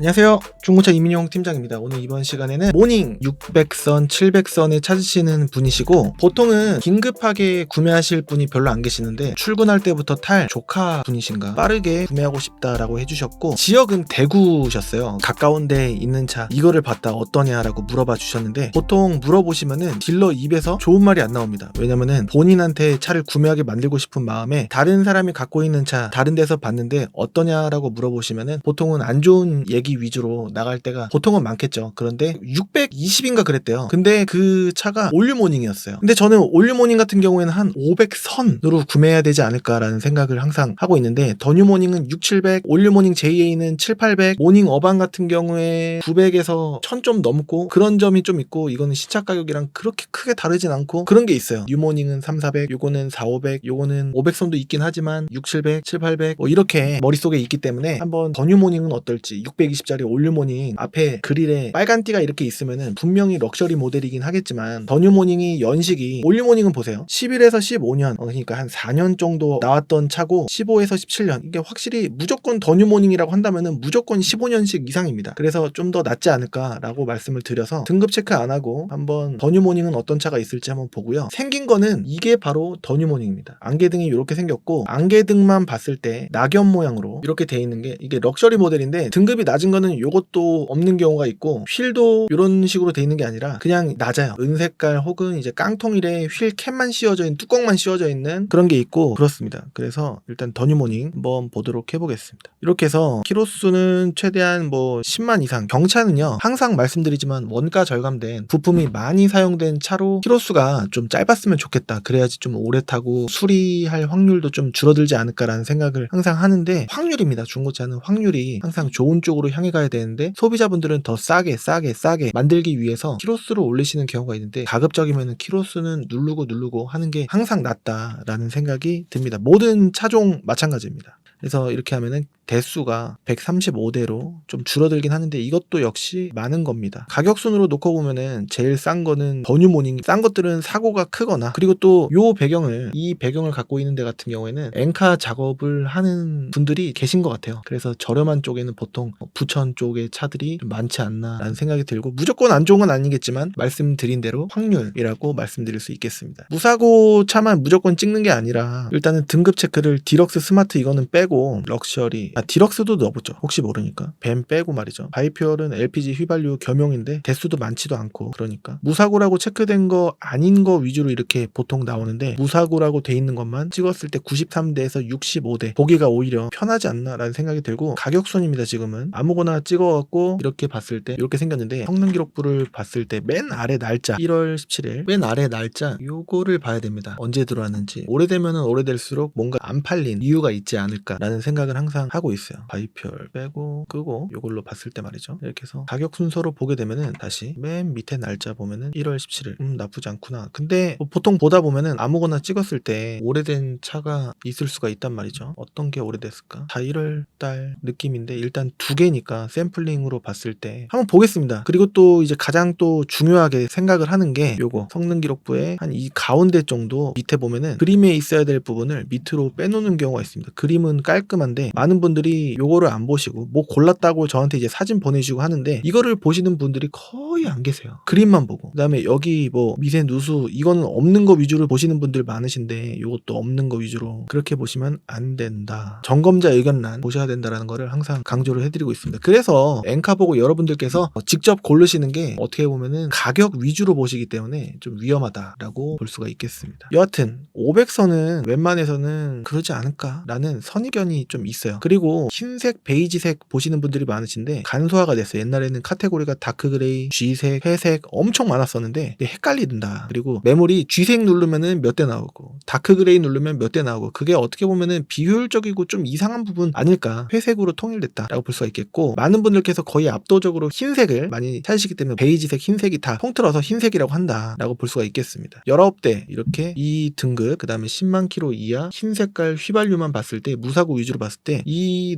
안녕하세요. 중고차 이민용 팀장입니다. 오늘 이번 시간에는 모닝 600선, 700선에 찾으시는 분이시고 보통은 긴급하게 구매하실 분이 별로 안 계시는데 출근할 때부터 탈 조카 분이신가 빠르게 구매하고 싶다라고 해주셨고 지역은 대구셨어요. 가까운 데 있는 차 이거를 봤다 어떠냐라고 물어봐 주셨는데 보통 물어보시면은 딜러 입에서 좋은 말이 안 나옵니다. 왜냐면은 본인한테 차를 구매하게 만들고 싶은 마음에 다른 사람이 갖고 있는 차 다른 데서 봤는데 어떠냐라고 물어보시면은 보통은 안 좋은 얘기 위주로 나갈 때가 보통은 많겠죠. 그런데 620인가 그랬대요. 근데 그 차가 올류모닝이었어요. 근데 저는 올류모닝 같은 경우에는 한 500선으로 구매해야 되지 않을까라는 생각을 항상 하고 있는데 더뉴모닝은 6, 700, 올류모닝 JA는 7, 800, 모닝 어반 같은 경우에 900에서 1000 좀 넘고 그런 점이 좀 있고 이거는 시차 가격이랑 그렇게 크게 다르진 않고 그런 게 있어요. 뉴모닝은 3, 400, 요거는 4, 500, 요거는 500선도 있긴 하지만 6, 700, 7, 800 뭐 이렇게 머릿속에 있기 때문에 한번 더뉴모닝은 어떨지 620짜리 올류모닝 앞에 그릴에 빨간 띠가 이렇게 있으면은 분명히 럭셔리 모델이긴 하겠지만 더뉴모닝이 연식이 올류모닝은 보세요. 11에서 15년 어, 그러니까 한 4년 정도 나왔던 차고 15에서 17년 이게 확실히 무조건 더뉴모닝이라고 한다면은 무조건 15년씩 이상입니다. 그래서 좀 더 낫지 않을까라고 말씀을 드려서 등급 체크 안 하고 한번 더뉴모닝은 어떤 차가 있을지 한번 보고요. 생긴 거는 이게 바로 더뉴모닝입니다. 안개등이 이렇게 생겼고 안개등만 봤을 때 낙엽 모양으로 이렇게 돼 있는 게 이게 럭셔리 모델인데 등급이 낮은 거는 요것도 없는 경우가 있고 휠도 이런 식으로 돼 있는 게 아니라 그냥 낮아요. 은색깔 혹은 이제 깡통일에 휠 캡만 씌워져 있는 뚜껑만 씌워져 있는 그런 게 있고 그렇습니다. 그래서 일단 더뉴모닝 한번 보도록 해보겠습니다. 이렇게 해서 키로수는 최대한 뭐 10만 이상 경차는요 항상 말씀드리지만 원가 절감된 부품이 많이 사용된 차로 키로수가 좀 짧았으면 좋겠다. 그래야지 좀 오래 타고 수리할 확률도 좀 줄어들지 않을까라는 생각을 항상 하는데 확률입니다. 중고차는 확률이 항상 좋은 쪽으로 향해 가야 되는데 소비자분들은 더 싸게 싸게 싸게 만들기 위해서 키로수를 올리시는 경우가 있는데 가급적이면 키로수는 누르고 누르고 하는 게 항상 낫다라는 생각이 듭니다. 모든 차종 마찬가지입니다. 그래서 이렇게 하면은 대수가 135대로 좀 줄어들긴 하는데 이것도 역시 많은 겁니다. 가격 순으로 놓고 보면은 제일 싼 거는 버뉴모닝 싼 것들은 사고가 크거나 그리고 또 요 배경을 이 배경을 갖고 있는 데 같은 경우에는 엔카 작업을 하는 분들이 계신 것 같아요. 그래서 저렴한 쪽에는 보통 부천 쪽의 차들이 좀 많지 않나라는 생각이 들고 무조건 안 좋은 건 아니겠지만 말씀드린 대로 확률이라고 말씀드릴 수 있겠습니다. 무사고 차만 무조건 찍는 게 아니라 일단은 등급 체크를 디럭스 스마트 이거는 빼고 럭셔리 아, 디럭스도 넣어보죠. 혹시 모르니까. 뱀 빼고 말이죠. 바이퓨얼은 LPG 휘발유 겸용인데 대수도 많지도 않고 그러니까 무사고라고 체크된 거 아닌 거 위주로 이렇게 보통 나오는데 무사고라고 돼 있는 것만 찍었을 때 93대에서 65대 보기가 오히려 편하지 않나라는 생각이 들고 가격 순입니다. 지금은 아무거나 찍어갖고 이렇게 봤을 때 이렇게 생겼는데 성능 기록부를 봤을 때 맨 아래 날짜 1월 17일 맨 아래 날짜 요거를 봐야 됩니다. 언제 들어왔는지 오래되면은 오래될수록 뭔가 안 팔린 이유가 있지 않을까라는 생각을 항상 하고 있어요. 바이퓨얼 빼고 끄고 요걸로 봤을 때 말이죠. 이렇게 해서 가격 순서로 보게 되면은 다시 맨 밑에 날짜 보면은 1월 17일. 음 나쁘지 않구나. 근데 뭐 보통 보다 보면은 아무거나 찍었을 때 오래된 차가 있을 수가 있단 말이죠. 어떤 게 오래됐을까? 다 1월 달 느낌인데 일단 두 개니까 샘플링으로 봤을 때 한번 보겠습니다. 그리고 또 이제 가장 또 중요하게 생각을 하는 게 요거 성능 기록부에 한이 가운데 정도 밑에 보면은 그림에 있어야 될 부분을 밑으로 빼놓는 경우가 있습니다. 그림은 깔끔한데 많은 분 들이 요거를 안 보시고 뭐 골랐다고 저한테 이제 사진 보내주고 하는데 이거를 보시는 분들이 거의 안 계세요. 그림만 보고 그다음에 여기 뭐 미세 누수 이거는 없는 거 위주로 보시는 분들 많으신데 이것도 없는 거 위주로 그렇게 보시면 안 된다. 점검자 의견란 보셔야 된다라는 거를 항상 강조를 해드리고 있습니다. 그래서 엔카 보고 여러분들께서 직접 고르시는 게 어떻게 보면은 가격 위주로 보시기 때문에 좀 위험하다라고 볼 수가 있겠습니다. 여하튼 500선은 웬만해서는 그러지 않을까라는 선의견이 좀 있어요. 그리고 흰색, 베이지색 보시는 분들이 많으신데 간소화가 됐어요. 옛날에는 카테고리가 다크 그레이, G색, 회색 엄청 많았었는데 헷갈린다. 그리고 메모리 G색 누르면은 몇 대 나오고 다크 그레이 누르면 몇 대 나오고 그게 어떻게 보면은 비효율적이고 좀 이상한 부분 아닐까. 회색으로 통일됐다라고 볼 수가 있겠고 많은 분들께서 거의 압도적으로 흰색을 많이 찾으시기 때문에 베이지색, 흰색이 다 통틀어서 흰색이라고 한다라고 볼 수가 있겠습니다. 19대 이렇게 이 등급 그 다음에 10만 킬로 이하 흰 색깔 휘발유만 봤을 때 무사고 위주로 봤을 때이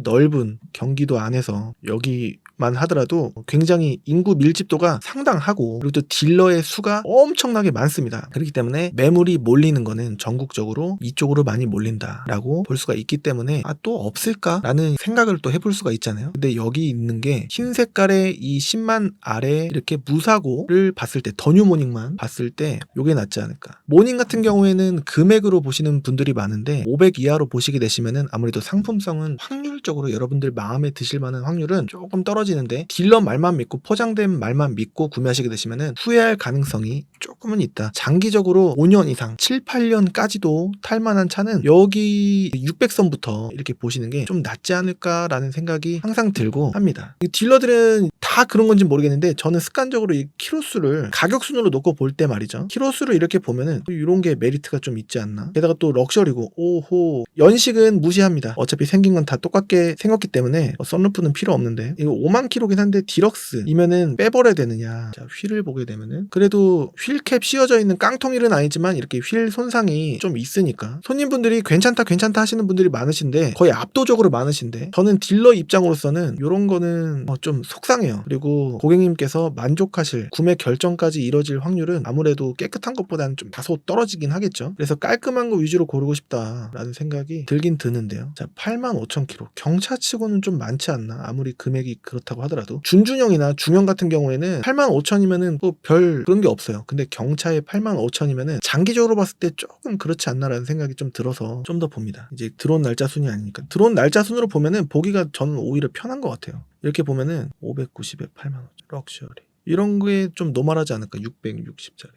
넓은 경기도 안에서 여기 만 하더라도 굉장히 인구 밀집도가 상당하고 그리고 또 딜러의 수가 엄청나게 많습니다. 그렇기 때문에 매물이 몰리는 거는 전국적으로 이쪽으로 많이 몰린다라고 볼 수가 있기 때문에 아 또 없을까라는 생각을 또 해볼 수가 있잖아요. 근데 여기 있는 게 흰 색깔의 이 10만 아래 이렇게 무사고를 봤을 때 더뉴 모닝만 봤을 때 요게 낫지 않을까. 모닝 같은 경우에는 금액으로 보시는 분들이 많은데 500 이하로 보시게 되시면은 아무래도 상품성은 확률적으로 여러분들 마음에 드실 만한 확률은 조금 떨어지 는데 딜러 말만 믿고 포장된 말만 믿고 구매하시게 되시면은 후회할 가능성이 조금은 있다. 장기적으로 5년 이상, 7, 8년까지도 탈만한 차는 여기 600선부터 이렇게 보시는 게 좀 낫지 않을까라는 생각이 항상 들고 합니다. 이 딜러들은 다 그런 건지 모르겠는데 저는 습관적으로 이 키로수를 가격 순으로 놓고 볼 때 말이죠. 키로수를 이렇게 보면은 이런 게 메리트가 좀 있지 않나. 게다가 또 럭셔리고 오호 연식은 무시합니다. 어차피 생긴 건 다 똑같게 생겼기 때문에 어, 썬루프는 필요 없는데 이거 5만 킬로긴 한데 디럭스이면은 빼버려야 되느냐. 자 휠을 보게 되면은 그래도 휠캡 씌워져 있는 깡통휠은 아니지만 이렇게 휠 손상이 좀 있으니까 손님분들이 괜찮다 괜찮다 하시는 분들이 많으신데 거의 압도적으로 많으신데 저는 딜러 입장으로서는 이런 거는 어, 좀 속상해요. 그리고 고객님께서 만족하실 구매 결정까지 이뤄질 확률은 아무래도 깨끗한 것보다는 좀 다소 떨어지긴 하겠죠. 그래서 깔끔한 거 위주로 고르고 싶다라는 생각이 들긴 드는데요. 자, 85,000km. 경차치고는 좀 많지 않나? 아무리 금액이 그렇 다고 하더라도. 준준형이나 중형 같은 경우에는 85,000이면은 뭐별 그런 게 없어요. 근데 경차에 85,000이면은 장기적으로 봤을 때 조금 그렇지 않나라는 생각이 좀 들어서 좀 더 봅니다. 이제 들어온 날짜 순이 아니니까. 들어온 날짜 순으로 보면은 보기가 저는 오히려 편한 것 같아요. 이렇게 보면은 590에 8만 원 럭셔리 이런 거에 좀 노멀하지 않을까 660짜리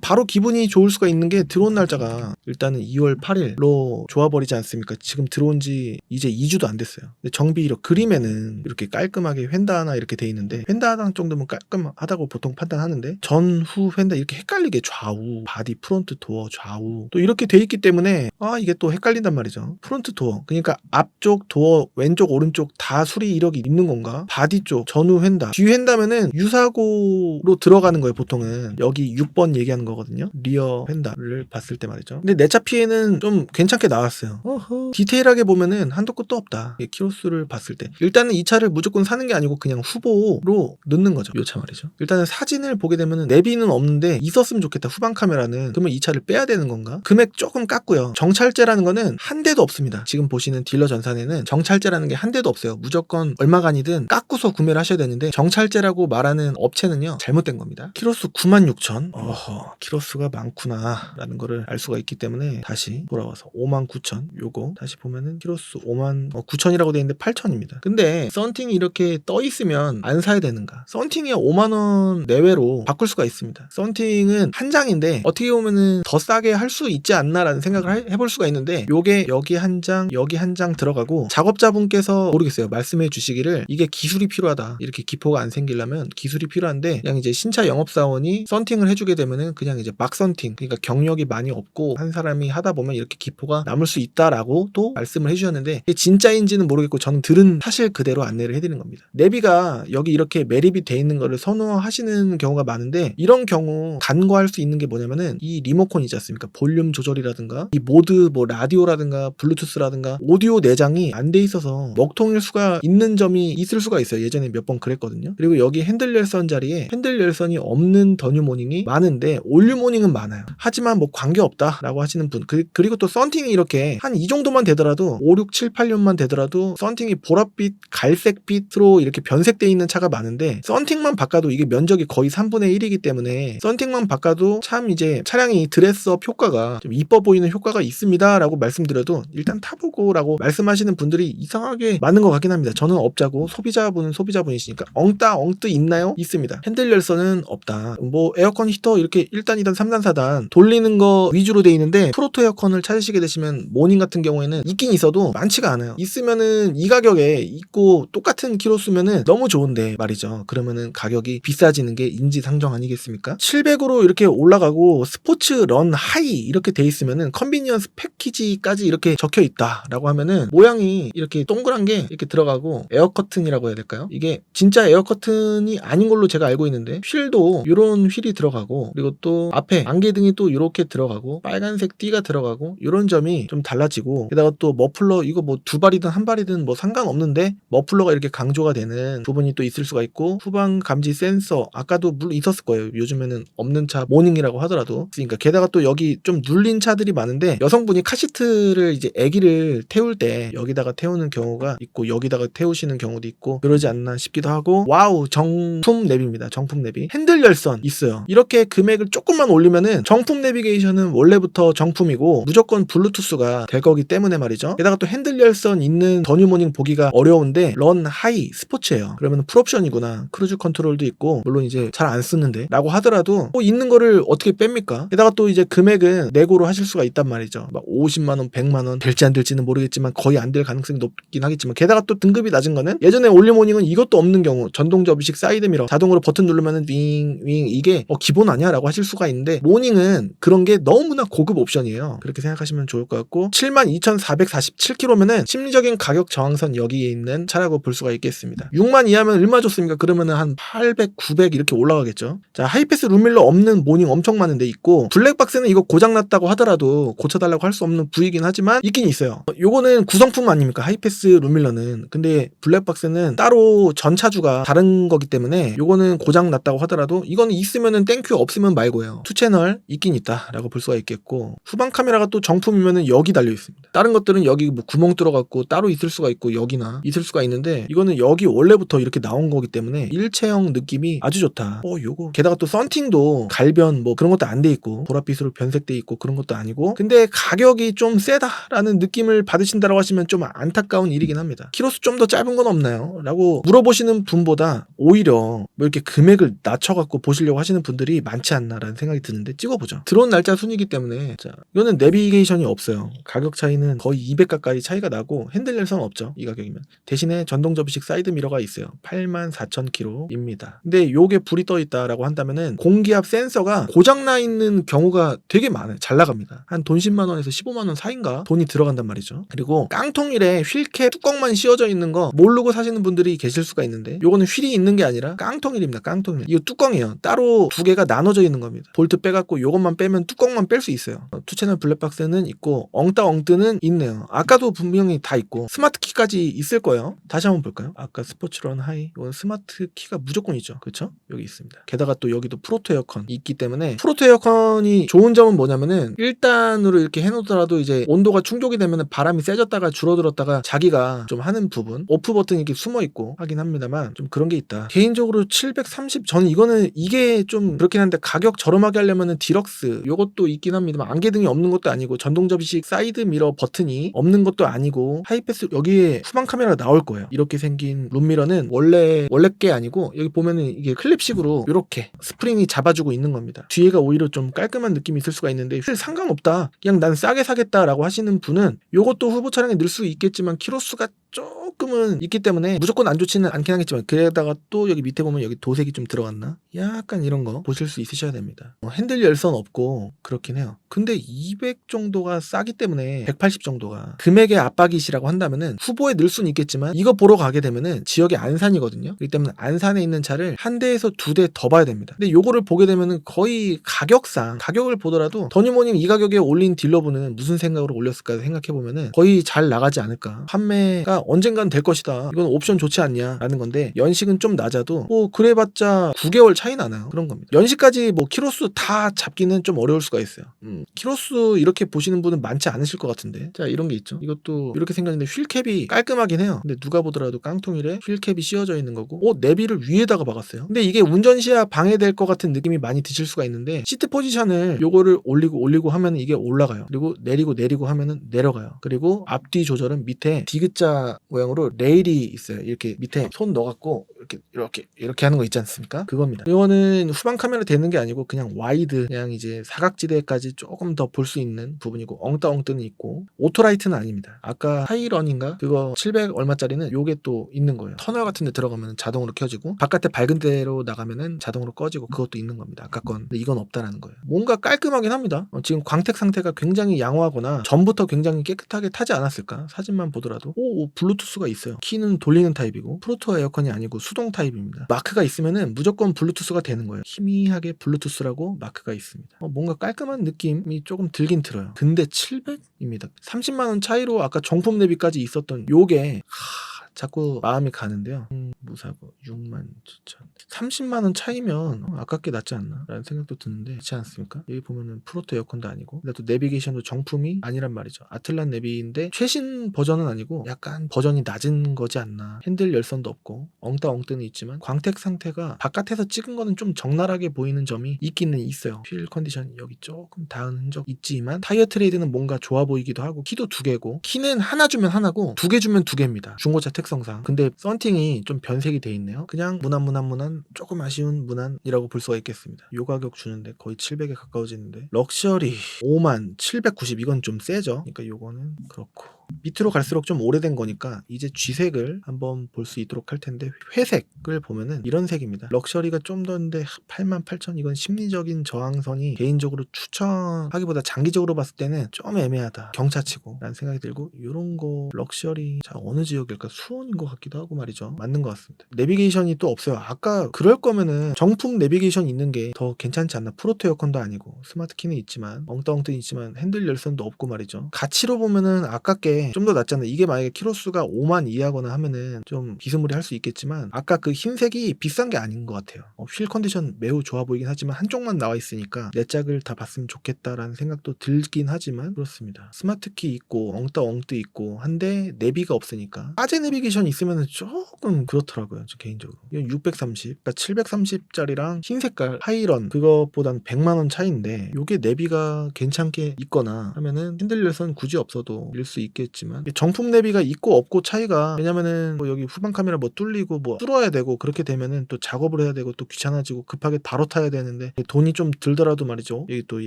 바로 기분이 좋을 수가 있는 게 들어온 날짜가 일단은 2월 8일로 좋아버리지 않습니까? 지금 들어온 지 이제 2주도 안 됐어요. 정비 이렇게 그림에는 이렇게 깔끔하게 휀다 하나 이렇게 돼 있는데 휀다 하나 정도면 깔끔하다고 보통 판단하는데 전후 휀다 이렇게 헷갈리게 좌우 바디 프론트 도어 좌우 또 이렇게 돼 있기 때문에 아 이게 또 헷갈린단 말이죠. 프론트 도어 그러니까 앞쪽 도어 왼쪽 오른쪽 다 수리 이력이 있는 건가? 바디 쪽 전후 휀다 뒤 휀다면은 유사고로 들어가는 거예요 보통은 여기 6번 얘기 하는 거거든요. 리어 휀다를 봤을 때 말이죠. 근데 내차 피해는 좀 괜찮게 나왔어요. 어허. 디테일하게 보면은 한도 끝도 없다. 키로수를 봤을 때 일단은 이 차를 무조건 사는 게 아니고 그냥 후보로 넣는 거죠. 이 차 말이죠. 일단은 사진을 보게 되면은 내비는 없는데 있었으면 좋겠다. 후방 카메라는 그러면 이 차를 빼야 되는 건가? 금액 조금 깎고요. 정찰제라는 거는 한 대도 없습니다. 지금 보시는 딜러 전산에는 정찰제라는 게 한 대도 없어요. 무조건 얼마간이든 깎고서 구매를 하셔야 되는데 정찰제라고 말하는 업체는요 잘못된 겁니다. 키로수 96,000. 어허 키로수가 많구나 라는 거를 알 수가 있기 때문에 다시 돌아와서 59,000 요거 다시 보면은 키로수 5만 어, 9천이라고 돼 있는데 8천입니다. 근데 썬팅이 이렇게 떠 있으면 안 사야 되는가? 썬팅이 5만 원 내외로 바꿀 수가 있습니다. 썬팅은 한 장인데 어떻게 보면은 더 싸게 할 수 있지 않나라는 생각을 해- 해볼 수가 있는데 요게 여기 한 장, 여기 한 장 들어가고 작업자분께서 모르겠어요. 말씀해 주시기를 이게 기술이 필요하다. 이렇게 기포가 안 생기려면 기술이 필요한데 그냥 이제 신차 영업사원이 썬팅을 해주게 되면은 그냥 이제 막 썬팅 그러니까 경력이 많이 없고 한 사람이 하다 보면 이렇게 기포가 남을 수 있다라고 또 말씀을 해주셨는데 진짜인지는 모르겠고 저는 들은 사실 그대로 안내를 해드리는 겁니다. 내비가 여기 이렇게 매립이 돼 있는 거를 선호하시는 경우가 많은데 이런 경우 간과할 수 있는 게 뭐냐면은 이 리모컨 있지 않습니까? 볼륨 조절이라든가 이 모드 뭐 라디오라든가 블루투스라든가 오디오 내장이 안 돼 있어서 먹통일 수가 있는 점이 있을 수가 있어요. 예전에 몇 번 그랬거든요. 그리고 여기 핸들 열선 자리에 핸들 열선이 없는 더뉴 모닝이 많은데 올류 모닝은 많아요. 하지만 뭐 관계 없다라고 하시는 분 그, 리고 또 썬팅이 이렇게 한 이 정도만 되더라도 5, 6, 7, 8년만 되더라도 썬팅이 보랏빛, 갈색빛으로 이렇게 변색돼 있는 차가 많은데 썬팅만 바꿔도 이게 면적이 거의 3분의 1이기 때문에 썬팅만 바꿔도 참 이제 차량이 드레스업 효과가 좀 이뻐 보이는 효과가 있습니다라고 말씀드려도 일단 타보고라고 말씀하시는 분들이 이상하게 많은 것 같긴 합니다. 저는 업자고 소비자분은 소비자분이시니까 엉따 엉뜨 있나요? 있습니다. 핸들 열선은 없다. 뭐 에어컨 히터 이렇게 1단, 2단, 3단, 4단 돌리는 거 위주로 돼 있는데 프로토 에어컨을 찾으시게 되시면 모닝 같은 경우에는 있긴 있어도 많지가 않아요. 있으면은 이 가격에 있고 똑같은 키로 쓰면은 너무 좋은데 말이죠. 그러면은 가격이 비싸지는 게 인지상정 아니겠습니까? 700으로 이렇게 올라가고 스포츠 런 하이 이렇게 돼 있으면은 컨비니언스 패키지까지 이렇게 적혀 있다라고 하면은 모양이 이렇게 동그란 게 이렇게 들어가고 에어 커튼이라고 해야 될까요? 이게 진짜 에어 커튼이 아닌 걸로 제가 알고 있는데 휠도 이런 휠이 들어가고 그리고 또또 앞에 안개등이 또 이렇게 들어가고 빨간색 띠가 들어가고 이런 점이 좀 달라지고 게다가 또 머플러 이거 뭐 두 발이든 한 발이든 뭐 상관없는데 머플러가 이렇게 강조가 되는 부분이 또 있을 수가 있고 후방 감지 센서 아까도 물론 있었을 거예요. 요즘에는 없는 차 모닝이라고 하더라도. 그러니까 게다가 또 여기 좀 눌린 차들이 많은데 여성분이 카시트를 이제 아기를 태울 때 여기다가 태우는 경우가 있고 여기다가 태우시는 경우도 있고 그러지 않나 싶기도 하고 와우 정품 랩입니다. 정품 랩이. 핸들 열선 있어요. 이렇게 금액을 조금만 올리면은 정품 내비게이션은 원래부터 정품이고 무조건 블루투스가 될 거기 때문에 말이죠. 게다가 또 핸들 열선 있는 더뉴모닝 보기가 어려운데 런 하이 스포츠예요. 그러면 풀옵션이구나. 크루즈 컨트롤도 있고 물론 이제 잘 안 쓰는데 라고 하더라도 뭐 있는 거를 어떻게 뺍니까? 게다가 또 이제 금액은 내고로 하실 수가 있단 말이죠. 막 50만 원 100만 원 될지 안 될지는 모르겠지만 거의 안 될 가능성이 높긴 하겠지만 게다가 또 등급이 낮은 거는 예전에 올리모닝은 이것도 없는 경우 전동 접이식 사이드 미러 자동으로 버튼 누르면은 윙윙 이게 어, 기본 아니야? 라고 하실 수가 있는데 모닝은 그런 게 너무나 고급 옵션이에요. 그렇게 생각하시면 좋을 것 같고 72,447km면은 심리적인 가격 저항선 여기에 있는 차라고 볼 수가 있겠습니다. 6만 이하면 얼마 줬습니까? 그러면은 한 800, 900 이렇게 올라가겠죠. 자 하이패스 룸밀러 없는 모닝 엄청 많은데 있고 블랙박스는 이거 고장 났다고 하더라도 고쳐달라고 할 수 없는 부위긴 하지만 있긴 있어요. 어, 요거는 구성품 아닙니까? 하이패스 룸밀러는. 근데 블랙박스는 따로 전차주가 다른 거기 때문에 요거는 고장 났다고 하더라도 이거는 있으면은 땡큐 없으면 말고 요. 투 채널 있긴 있다라고 볼 수가 있겠고 후방 카메라가 또 정품이면은 여기 달려 있습니다. 다른 것들은 여기 뭐 구멍 뚫어갖고 따로 있을 수가 있고 여기나 있을 수가 있는데 이거는 여기 원래부터 이렇게 나온 거기 때문에 일체형 느낌이 아주 좋다. 어 요거. 게다가 또 썬팅도 갈변 뭐 그런 것도 안 돼 있고 보랏빛으로 변색돼 있고 그런 것도 아니고 근데 가격이 좀 세다라는 느낌을 받으신다고 하시면 좀 안타까운 일이긴 합니다. 키로수 좀 더 짧은 건 없나요? 라고 물어보시는 분보다 오히려 뭐 이렇게 금액을 낮춰갖고 보시려고 하시는 분들이 많지 않나 라는 생각이 드는데 찍어보죠. 들어온 날짜 순이기 때문에 자 이거는 내비게이션이 없어요. 가격 차이는 거의 200 가까이 차이가 나고 핸들 열선 없죠 이 가격이면. 대신에 전동 접이식 사이드 미러가 있어요. 84,000km입니다. 근데 요게 불이 떠 있다라고 한다면은 공기압 센서가 고장 나 있는 경우가 되게 많아요. 잘 나갑니다. 한 돈 10만 원에서 15만 원 사이인가? 돈이 들어간단 말이죠. 그리고 깡통일에 휠캡 뚜껑만 씌워져 있는 거 모르고 사시는 분들이 계실 수가 있는데 요거는 휠이 있는 게 아니라 깡통일입니다 깡통일. 이거 뚜껑이에요. 따로 두 개가 나눠져 있는 겁니다 볼트 빼갖고 요것만 빼면 뚜껑만 뺄 수 있어요. 어, 투채널 블랙박스는 있고 엉따 엉뜨는 있네요. 아까도 분명히 다 있고 스마트 키까지 있을 거예요. 다시 한번 볼까요? 아까 스포츠런 하이 이건 스마트 키가 무조건 있죠. 그렇죠 여기 있습니다. 게다가 또 여기도 프로토 에어컨 있기 때문에 프로토 에어컨이 좋은 점은 뭐냐면은 1단으로 이렇게 해놓더라도 이제 온도가 충족이 되면은 바람이 세졌다가 줄어들었다가 자기가 좀 하는 부분 오프 버튼이 이렇게 숨어 있고 하긴 합니다만 좀 그런 게 있다. 개인적으로 730 저는 이거는 이게 좀 그렇긴 한데 가격 저렴하게 하려면은 디럭스 요것도 있긴 합니다만 안개등이 없는 것도 아니고 전동 접이식 사이드 미러 버튼이 없는 것도 아니고 하이패스 여기에 후방 카메라가 나올 거예요. 이렇게 생긴 룸미러는 원래 원래 게 아니고 여기 보면은 이게 클립식으로 이렇게 스프링이 잡아주고 있는 겁니다. 뒤에가 오히려 좀 깔끔한 느낌이 있을 수가 있는데 사실 상관없다. 그냥 난 싸게 사겠다라고 하시는 분은 요것도 후보 차량에 넣을 수 있겠지만 키로수가 조금은 있기 때문에 무조건 안 좋지는 않긴 하겠지만 그래다가 또 여기 밑에 보면 여기 도색이 좀 들어갔나? 약간 이런 거 보실 수 있으셔야 됩니다. 어, 핸들 열선 없고 그렇긴 해요. 근데 200 정도가 싸기 때문에 180 정도가 금액의 압박이시라고 한다면은 후보에 넣을 수는 있겠지만 이거 보러 가게 되면은 지역이 안산이거든요. 그렇기 때문에 안산에 있는 차를 한 대에서 두 대 더 봐야 됩니다. 근데 요거를 보게 되면은 거의 가격상 가격을 보더라도 더니모닝 이 가격에 올린 딜러분은 무슨 생각으로 올렸을까 생각해 보면은 거의 잘 나가지 않을까. 판매가 언젠간 될 것이다. 이건 옵션 좋지 않냐라는 건데 연식은 좀 낮아도 뭐 그래봤자 9개월 차이 나나요? 그런 겁니다. 연식까지 뭐 키로수 다 잡기는 좀 어려울 수가 있어요. 음, 키로수 이렇게 보시는 분은 많지 않으실 것 같은데. 자 이런 게 있죠. 이것도 이렇게 생겼는데 휠캡이 깔끔하긴 해요. 근데 누가 보더라도 깡통일에 휠캡이 씌워져 있는 거고, 어 내비를 위에다가 박았어요. 근데 이게 운전 시야 방해될 것 같은 느낌이 많이 드실 수가 있는데 시트 포지션을 요거를 올리고 올리고 하면 이게 올라가요. 그리고 내리고 내리고 하면은 내려가요. 그리고 앞뒤 조절은 밑에 디귿자 모양으로 레일이 있어요. 이렇게 밑에 손 넣어갖고 이렇게 이렇게 이렇게 하는 거 있지 않습니까? 그겁니다. 이거는 후방 카메라 되는 게 아니고 그냥 와이드 그냥 이제 사각지대까지 쭉 조금 더 볼 수 있는 부분이고 엉따엉뜨는 있고 오토라이트는 아닙니다. 아까 하이런인가 그거 700 얼마짜리는 요게 또 있는 거예요. 터널 같은 데 들어가면 자동으로 켜지고 바깥에 밝은 데로 나가면은 자동으로 꺼지고 그것도 있는 겁니다. 아까 건. 근데 이건 없다라는 거예요. 뭔가 깔끔하긴 합니다. 어, 지금 광택 상태가 굉장히 양호하거나 전부터 굉장히 깨끗하게 타지 않았을까? 사진만 보더라도 오, 오, 블루투스가 있어요. 키는 돌리는 타입이고 프로토 에어컨이 아니고 수동 타입입니다. 마크가 있으면은 무조건 블루투스가 되는 거예요. 희미하게 블루투스라고 마크가 있습니다. 어, 뭔가 깔끔한 느낌 이 조금 들긴 들어요. 근데 700입니다. 30만 원 차이로 아까 정품 내비까지 있었던 요게 하, 자꾸 마음이 가는데요. 음, 무사고 6만 7천. 30만 원 차이면 어, 아깝게 낫지 않나? 라는 생각도 드는데 그렇지 않습니까? 여기 보면은 프로토 에어컨도 아니고 근데 또 내비게이션도 정품이 아니란 말이죠. 아틀란 내비인데 최신 버전은 아니고 약간 버전이 낮은 거지 않나. 핸들 열선도 없고 엉따 엉뜨는 있지만 광택 상태가 바깥에서 찍은 거는 좀 적나라하게 보이는 점이 있기는 있어요. 휠 컨디션 여기 조금 닿은 흔적 있지만 타이어 트레이드는 뭔가 좋아 보이기도 하고 키도 두 개고 키는 하나 주면 하나고 두 개 주면 두 개입니다. 중고차 특성상. 근데 썬팅이 좀 변색이 돼 있네요. 그냥 무난 무난 무난 조금 아쉬운 무난이라고 볼 수가 있겠습니다. 요 가격 주는데 거의 700에 가까워지는데 럭셔리 5만 790 이건 좀 세죠. 그러니까 요거는 그렇고 밑으로 갈수록 좀 오래된 거니까 이제 쥐색을 한번 볼 수 있도록 할 텐데 회색을 보면은 이런 색입니다. 럭셔리가 좀 더인데 88,000 이건 심리적인 저항선이 개인적으로 추천하기보다 장기적으로 봤을 때는 좀 애매하다. 경차치고 라는 생각이 들고 이런 거 럭셔리 자 어느 지역일까 수원인 것 같기도 하고 말이죠. 맞는 것 같습니다. 내비게이션이 또 없어요. 아까 그럴 거면은 정품 내비게이션 있는 게 더 괜찮지 않나. 프로토 에어컨도 아니고 스마트 키는 있지만 엉뚱엉뚱 있지만 핸들 열선도 없고 말이죠. 가치로 보면은 아깝게 좀 더 낫잖아요. 이게 만약에 키로수가 5만 이하거나 하면은 좀 비스무리 할 수 있겠지만 아까 그 흰색이 비싼 게 아닌 것 같아요. 어, 휠 컨디션 매우 좋아 보이긴 하지만 한쪽만 나와 있으니까 내 짝을 다 봤으면 좋겠다라는 생각도 들긴 하지만 그렇습니다. 스마트 키 있고 엉따 엉뜨 있고 한데 내비가 없으니까 아재 내비게이션 있으면 조금 그렇더라고요. 저 개인적으로. 이건 630, 그러니까 730짜리랑 흰 색깔 하이런 그것보단 100만 원 차이인데 요게 내비가 괜찮게 있거나 하면은 핸들 열선 굳이 없어도 일수있 겠지만 정품 내비가 있고 없고 차이가 왜냐면은 뭐 여기 후방 카메라 뭐 뚫리고 뭐 뚫어야 되고 그렇게 되면은 또 작업을 해야 되고 또 귀찮아지고 급하게 바로 타야 되는데 돈이 좀 들더라도 말이죠. 여기 또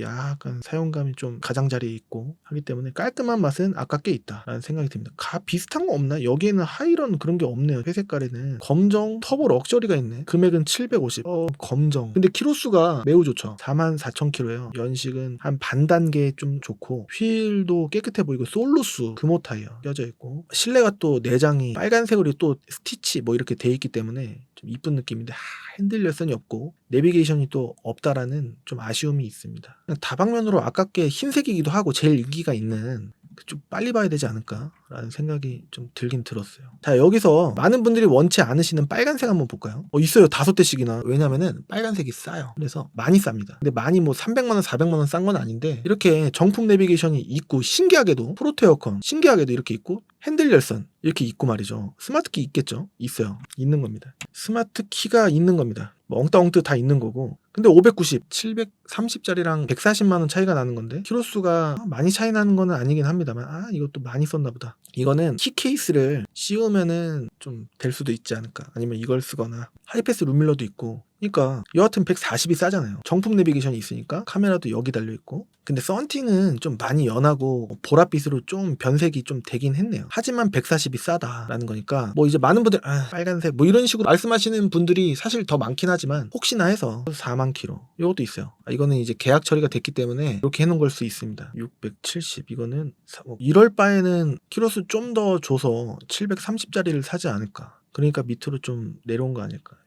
약간 사용감이 좀 가장자리에 있고 하기 때문에 깔끔한 맛은 아깝게 있다라는 생각이 듭니다. 가 비슷한 거 없나? 여기에는 하이런 그런 게 없네요. 회색깔에는 검정 터보 럭셔리가 있네. 금액은 750. 어 검정. 근데 키로수가 매우 좋죠. 44,000km예요. 연식은 한 반 단계 좀 좋고 휠도 깨끗해 보이고 솔루스 금호 타이어 껴져 있고 실내가 또 내장이 빨간색으로 또 스티치 뭐 이렇게 돼 있기 때문에 좀 이쁜 느낌인데 하, 핸들 열선이 없고 내비게이션이 또 없다라는 좀 아쉬움이 있습니다. 다방면으로 아깝게 흰색이기도 하고 제일 인기가 있는 그 좀 빨리 봐야 되지 않을까라는 생각이 좀 들긴 들었어요. 자 여기서 많은 분들이 원치 않으시는 빨간색 한번 볼까요? 어, 있어요 다섯 대씩이나 왜냐면은 빨간색이 싸요. 그래서 많이 쌉니다. 근데 많이 뭐 300만 원, 400만 원 싼 건 아닌데 이렇게 정품 내비게이션이 있고 신기하게도 프로토 에어컨 신기하게도 이렇게 있고 핸들 열선 이렇게 있고 말이죠. 스마트 키 있겠죠? 있어요. 있는 겁니다. 스마트 키가 있는 겁니다. 뭐 엉따엉뜨 다 있는 거고. 근데 590, 730짜리랑 140만 원 차이가 나는 건데 키로수가 많이 차이 나는 거는 아니긴 합니다만 아 이것도 많이 썼나 보다. 이거는 키 케이스를 씌우면은 좀 될 수도 있지 않을까. 아니면 이걸 쓰거나 하이패스 룸밀러도 있고. 그러니까 여하튼 140이 싸잖아요. 정품 내비게이션이 있으니까 카메라도 여기 달려 있고. 근데 썬팅은 좀 많이 연하고 보랏빛으로 좀 변색이 좀 되긴 했네요. 하지만 140이 싸다라는 거니까 뭐 이제 많은 분들 아, 빨간색 뭐 이런 식으로 말씀하시는 분들이 사실 더 많긴 하지만 혹시나 해서 4만 킬로 이것도 있어요. 아, 이거는 이제 계약 처리가 됐기 때문에 이렇게 해놓은 걸 수 있습니다. 670 이거는 사- 뭐 이럴 바에는 키로수 좀 더 줘서 730짜리를 사지 않을까. 그러니까 밑으로 좀 내려온 거 아닐까. 요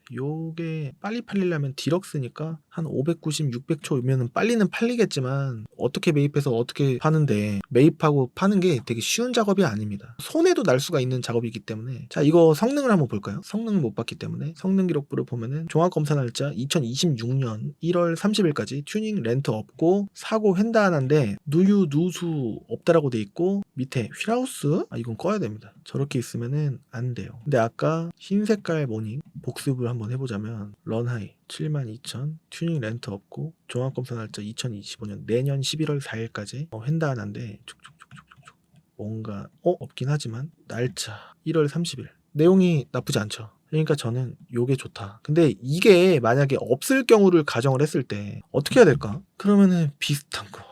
게 빨리 팔리려면 디럭스니까 한 590, 600초면은 빨리는 팔리겠지만 어떻게 매입해서 어떻게 파는데 매입하고 파는 게 되게 쉬운 작업이 아닙니다. 손해도 날 수가 있는 작업이기 때문에 자 이거 성능을 한번 볼까요? 성능을 못 봤기 때문에 성능 기록부를 보면은 종합 검사 날짜 2026년 1월 30일까지 튜닝 렌트 없고 사고 횡다 하나인데 누유 누수 없다라고 돼 있고 밑에 휠하우스 아 이건 꺼야 됩니다. 저렇게 있으면은 안 돼요. 근데 아까 흰 색깔 모닝 복습을 한번 해보자면 런하이 72,000 튜닝 렌트 없고 종합검사 날짜 2025년 내년 11월 4일까지 어, 횡다 하나인데 촉촉촉촉촉 뭔가 어 없긴 하지만 날짜 1월 30일 내용이 나쁘지 않죠. 그러니까 저는 요게 좋다. 근데 이게 만약에 없을 경우를 가정을 했을 때 어떻게 해야 될까? 그러면은 비슷한 거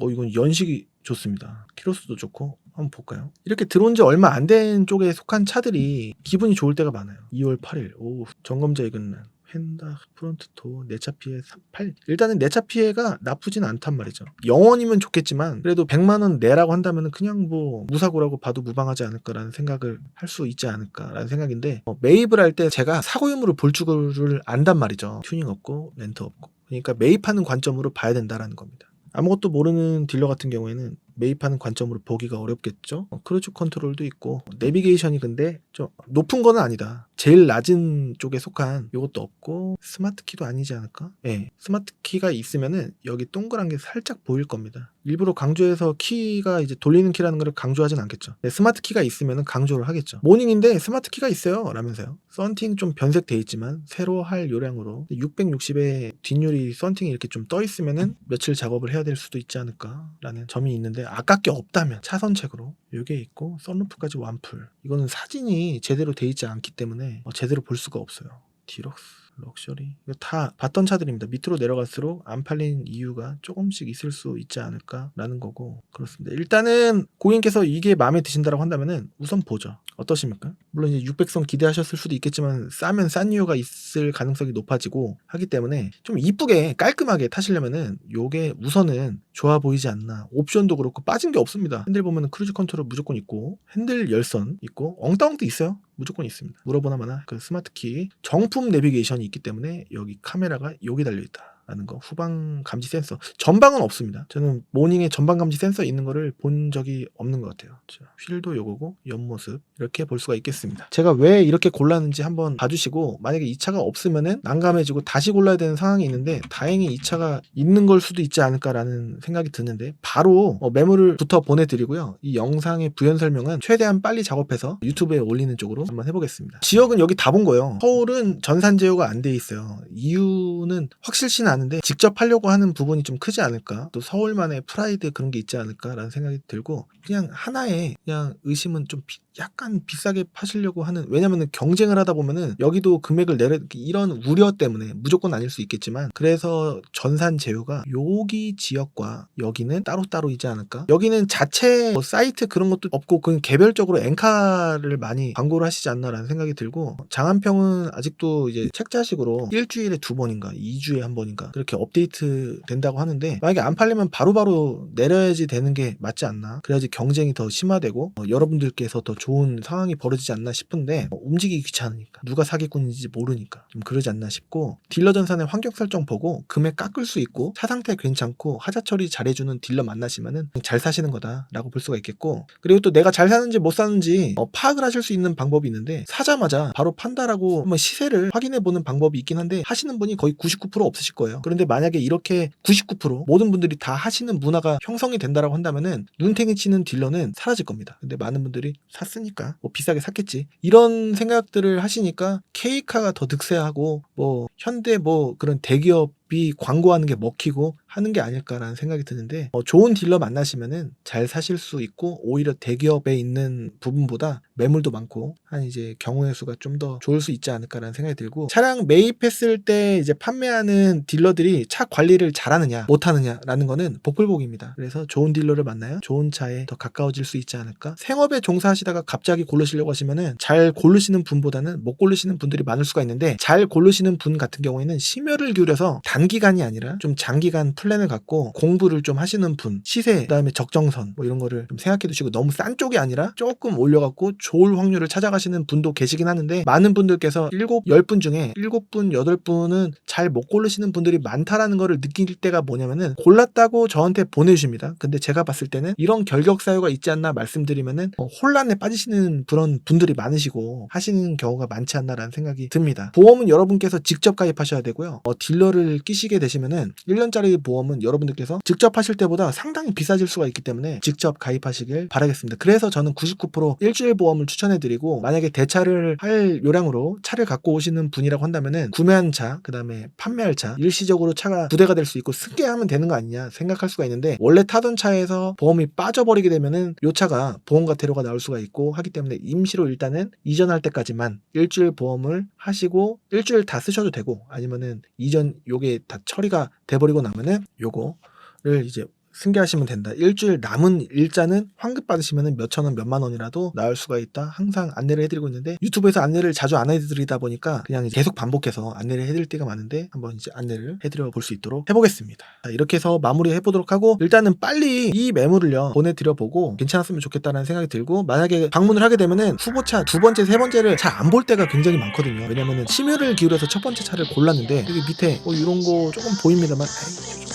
어 이건 연식이 좋습니다. 키로수도 좋고 한번 볼까요? 이렇게 들어온 지 얼마 안 된 쪽에 속한 차들이 기분이 좋을 때가 많아요. 2월 8일 오 점검자 이근난 펜다 프론트도 내차 피해 38 일단은 내차 피해가 나쁘진 않단 말이죠. 영원이면 좋겠지만 그래도 100만 원 내라고 한다면 그냥 뭐 무사고라고 봐도 무방하지 않을까라는 생각을 할 수 있지 않을까라는 생각인데 어, 매입을 할 때 제가 사고 유무를 볼 줄을 안단 말이죠. 튜닝 없고 렌트 없고 그러니까 매입하는 관점으로 봐야 된다라는 겁니다. 아무것도 모르는 딜러 같은 경우에는 매입하는 관점으로 보기가 어렵겠죠. 어, 크루즈 컨트롤도 있고 내비게이션이 근데 좀 높은 거는 아니다. 제일 낮은 쪽에 속한 이것도 없고 스마트 키도 아니지 않을까? 예. 스마트 키가 있으면은 여기 동그란 게 살짝 보일 겁니다. 일부러 강조해서 키가 이제 돌리는 키라는 걸 강조하진 않겠죠. 네, 스마트 키가 있으면은 강조를 하겠죠. 모닝인데 스마트 키가 있어요. 라면서요. 썬팅 좀 변색돼 있지만 새로 할 요량으로 660에 뒷유리 썬팅이 이렇게 좀 떠 있으면은 며칠 작업을 해야 될 수도 있지 않을까라는 점이 있는데 아깝게 없다면 차선책으로 이게 있고 썬루프까지 완풀 이거는 사진이 제대로 돼 있지 않기 때문에 어, 제대로 볼 수가 없어요. 디럭스 럭셔리. 이거 다 봤던 차들입니다. 밑으로 내려갈수록 안 팔린 이유가 조금씩 있을 수 있지 않을까라는 거고 그렇습니다. 일단은 고객님께서 이게 마음에 드신다고 한다면은 우선 보죠 어떠십니까? 물론 이제 600선 기대하셨을 수도 있겠지만 싸면 싼 이유가 있을 가능성이 높아지고 하기 때문에 좀 이쁘게 깔끔하게 타시려면은 요게 우선은 좋아 보이지 않나. 옵션도 그렇고 빠진 게 없습니다. 핸들 보면은 크루즈 컨트롤 무조건 있고 핸들 열선 있고 엉따엉도 있어요. 무조건 있습니다. 물어보나 마나 그 스마트 키 정품 내비게이션이 있기 때문에 여기 카메라가 여기 달려 있다 라는 거 후방 감지 센서. 전방은 없습니다. 저는 모닝에 전방 감지 센서 있는 거를 본 적이 없는 것 같아요. 자, 휠도 요거고 옆모습. 이렇게 볼 수가 있겠습니다. 제가 왜 이렇게 골랐는지 한번 봐주시고 만약에 이 차가 없으면은 난감해지고 다시 골라야 되는 상황이 있는데 다행히 이 차가 있는 걸 수도 있지 않을까라는 생각이 드는데 바로 어, 메모를 부터 보내드리고요. 이 영상의 부연 설명은 최대한 빨리 작업해서 유튜브에 올리는 쪽으로 한번 해보겠습니다. 지역은 여기 다 본 거예요. 서울은 전산 제어가 안 돼 있어요. 이유는 확실치는 않은데 직접 하려고 하는 부분이 좀 크지 않을까? 또 서울만의 프라이드 그런 게 있지 않을까라는 생각이 들고 그냥 하나의 그냥 의심은 좀 비- 약간 비싸게 파시려고 하는 왜냐면은 경쟁을 하다 보면은 여기도 금액을 내려 이런 우려 때문에 무조건 아닐 수 있겠지만 그래서 전산 제휴가 여기 지역과 여기는 따로따로이지 않을까? 여기는 자체 뭐 사이트 그런 것도 없고 그냥 개별적으로 엔카를 많이 광고를 하시지 않나라는 생각이 들고 장안평은 아직도 이제 책자식으로 일주일에 두 번인가 2주에 한 번인가 그렇게 업데이트 된다고 하는데 만약에 안 팔리면 바로바로 내려야지 되는 게 맞지 않나? 그래야지 경쟁이 더 심화되고 어, 여러분들께서 더 좋은 상황이 벌어지지 않나 싶은데 어, 움직이기 귀찮으니까 누가 사기꾼인지 모르니까 좀 그러지 않나 싶고 딜러 전산의 환경 설정 보고 금액 깎을 수 있고 차 상태 괜찮고 하자 처리 잘해주는 딜러 만나시면은 잘 사시는 거다라고 볼 수가 있겠고 그리고 또 내가 잘 사는지 못 사는지 어, 파악을 하실 수 있는 방법이 있는데 사자마자 바로 판다라고 한번 시세를 확인해 보는 방법이 있긴 한데 하시는 분이 거의 99% 없으실 거예요. 그런데 만약에 이렇게 99% 모든 분들이 다 하시는 문화가 형성이 된다라고 한다면은 눈탱이 치는 딜러는 사라질 겁니다. 근데 많은 분들이 샀으니까 뭐 비싸게 샀겠지. 이런 생각들을 하시니까 K카가 더 득세하고 뭐 현대 뭐 그런 대기업이 광고하는 게 먹히고 하는 게 아닐까라는 생각이 드는데 어, 좋은 딜러 만나시면은 잘 사실 수 있고 오히려 대기업에 있는 부분보다 매물도 많고 한 이제 경우의 수가 좀 더 좋을 수 있지 않을까라는 생각이 들고 차량 매입했을 때 이제 판매하는 딜러들이 차 관리를 잘하느냐 못하느냐라는 거는 복불복입니다. 그래서 좋은 딜러를 만나요. 좋은 차에 더 가까워질 수 있지 않을까? 생업에 종사하시다가 갑자기 고르시려고 하시면은 잘 고르시는 분보다는 못 고르시는 분들이 많을 수가 있는데 잘 고르시는 분 같은 경우에는 심혈을 기울여서 단기간이 아니라 좀 장기간 플랜을 갖고 공부를 좀 하시는 분 시세 그다음에 적정선 뭐 이런 거를 좀 생각해 두시고 너무 싼 쪽이 아니라 조금 올려갖고 좋을 확률을 찾아가시는 분도 계시긴 하는데 많은 분들께서 7, 10분 중에 7분, 8분은 잘 못 고르시는 분들이 많다라는 거를 느낄 때가 뭐냐면은 골랐다고 저한테 보내주십니다. 근데 제가 봤을 때는 이런 결격 사유가 있지 않나 말씀드리면은 어, 혼란에 빠지시는 그런 분들이 많으시고 하시는 경우가 많지 않나라는 생각이 듭니다. 보험은 여러분께서 직접 가입하셔야 되고요. 어, 딜러를 끼시게 되시면은 1년짜리 보험 은 여러분들께서 직접 하실 때보다 상당히 비싸질 수가 있기 때문에 직접 가입하시길 바라겠습니다. 그래서 저는 99% 일주일 보험을 추천해드리고 만약에 대차를 할 요량으로 차를 갖고 오시는 분이라고 한다면은 구매한 차, 그 다음에 판매할 차, 일시적으로 차가 두 대가 될 수 있고 승계하면 되는 거 아니냐 생각할 수가 있는데 원래 타던 차에서 보험이 빠져버리게 되면은 요 차가 보험과 대로가 나올 수가 있고 하기 때문에 임시로 일단은 이전할 때까지만 일주일 보험을 하시고 일주일 다 쓰셔도 되고 아니면은 이전 요게 다 처리가 돼버리고 나면은 요거를 이제 승계하시면 된다. 일주일 남은 일자는 환급 받으시면 몇천 원, 몇만 원이라도 나올 수가 있다. 항상 안내를 해드리고 있는데 유튜브에서 안내를 자주 안 해드리다 보니까 그냥 계속 반복해서 안내를 해드릴 때가 많은데 한번 이제 안내를 해드려 볼 수 있도록 해보겠습니다. 자, 이렇게 해서 마무리 해보도록 하고 일단은 빨리 이 매물을요 보내드려 보고 괜찮았으면 좋겠다는 생각이 들고 만약에 방문을 하게 되면은 후보차 두 번째, 세 번째를 잘 안 볼 때가 굉장히 많거든요. 왜냐면은 심혈을 기울여서 첫 번째 차를 골랐는데 여기 밑에 뭐 이런 거 조금 보입니다만 정도야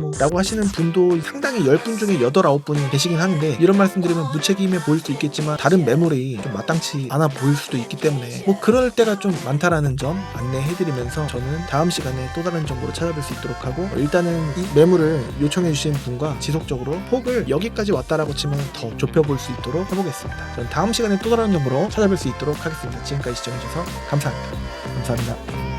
뭐 라고 하시는 분도 상당히 10분 중에 8, 9분이 계시긴 하는데 이런 말씀드리면 무책임해 보일 수 있겠지만 다른 매물이 좀 마땅치 않아 보일 수도 있기 때문에 뭐 그럴 때가 좀 많다라는 점 안내해드리면서 저는 다음 시간에 또 다른 정보로 찾아뵐 수 있도록 하고 일단은 이 매물을 요청해 주신 분과 지속적으로 폭을 여기까지 왔다라고 치면 더 좁혀볼 수 있도록 해보겠습니다. 저는 다음 시간에 또 다른 정보로 찾아뵐 수 있도록 하겠습니다. 지금까지 시청해주셔서 감사합니다. 감사합니다.